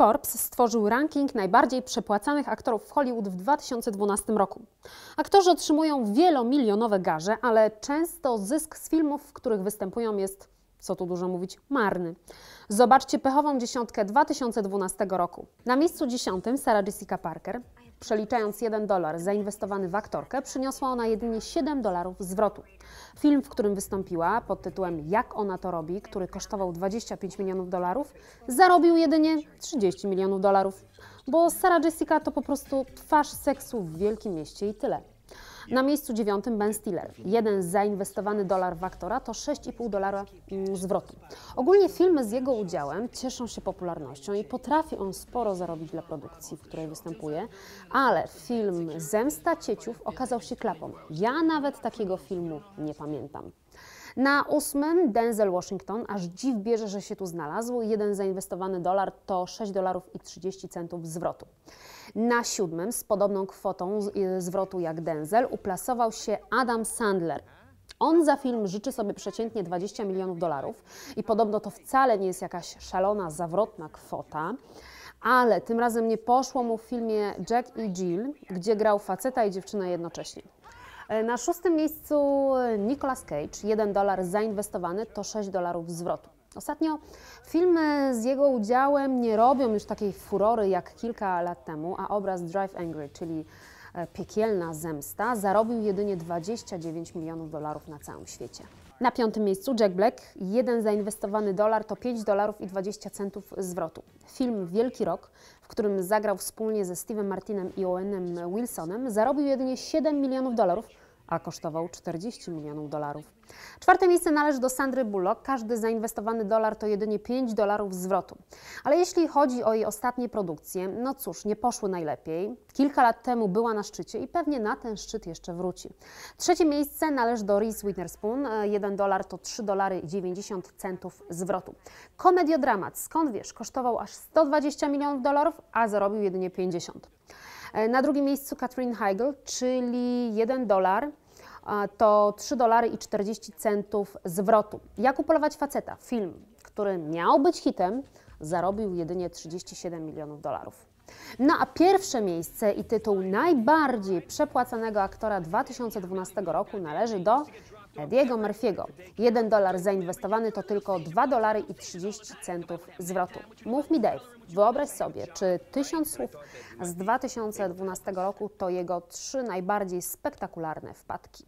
Forbes stworzył ranking najbardziej przepłacanych aktorów w Hollywood w 2012 roku. Aktorzy otrzymują wielomilionowe garze, ale często zysk z filmów, w których występują jest, co tu dużo mówić, marny. Zobaczcie pechową dziesiątkę 2012 roku. Na miejscu dziesiątym Sarah Jessica Parker. Przeliczając 1 dolar zainwestowany w aktorkę, przyniosła ona jedynie 7 dolarów zwrotu. Film, w którym wystąpiła pod tytułem Jak ona to robi, który kosztował 25 milionów dolarów, zarobił jedynie 30 milionów dolarów. Bo Sarah Jessica to po prostu twarz seksu w wielkim mieście i tyle. Na miejscu dziewiątym Ben Stiller. Jeden zainwestowany dolar w aktora to 6,5 dolara mm, zwrotu. Ogólnie filmy z jego udziałem cieszą się popularnością i potrafi on sporo zarobić dla produkcji, w której występuje, ale film Zemsta Cieciów okazał się klapą. Ja nawet takiego filmu nie pamiętam. Na ósmym Denzel Washington, aż dziw bierze, że się tu znalazł. Jeden zainwestowany dolar to 6 dolarów i 30 centów zwrotu. Na siódmym z podobną kwotą y, zwrotu jak Denzel uplasował się Adam Sandler. On za film życzy sobie przeciętnie 20 milionów dolarów i podobno to wcale nie jest jakaś szalona, zawrotna kwota. Ale tym razem nie poszło mu w filmie Jack i Jill, gdzie grał faceta i dziewczynę jednocześnie. E, na szóstym miejscu Nicolas Cage. 1 dolar zainwestowany to 6 dolarów zwrotu. Ostatnio filmy z jego udziałem nie robią już takiej furory jak kilka lat temu, a obraz Drive Angry, czyli e, piekielna zemsta, zarobił jedynie 29 milionów dolarów na całym świecie. Na piątym miejscu Jack Black. Jeden zainwestowany dolar to 5 dolarów i 20 centów zwrotu. Film Wielki Rok, w którym zagrał wspólnie ze Steve'em Martinem i Owenem Wilsonem, zarobił jedynie 7 milionów dolarów, a kosztował 40 milionów dolarów. Czwarte miejsce należy do Sandry Bullock. Każdy zainwestowany dolar to jedynie 5 dolarów zwrotu. Ale jeśli chodzi o jej ostatnie produkcje, no cóż, nie poszły najlepiej. Kilka lat temu była na szczycie i pewnie na ten szczyt jeszcze wróci. Trzecie miejsce należy do Reese Witherspoon. 1 dolar to 3 dolary i 90 centów zwrotu. Komediodramat, skąd wiesz, kosztował aż 120 milionów dolarów, a zarobił jedynie 50. E, na drugim miejscu Katrin Heigl, czyli 1 dolar to 3 dolary i 40 centów zwrotu. Jak upolować faceta? Film, który miał być hitem, zarobił jedynie 37 milionów dolarów. No a pierwsze miejsce i tytuł najbardziej przepłacanego aktora 2012 roku należy do Ediego Murphy'ego. 1 dolar zainwestowany to tylko 2 dolary i 30 centów zwrotu. Mów mi Dave, wyobraź sobie, czy 1000 słów z 2012 roku to jego trzy najbardziej spektakularne wpadki.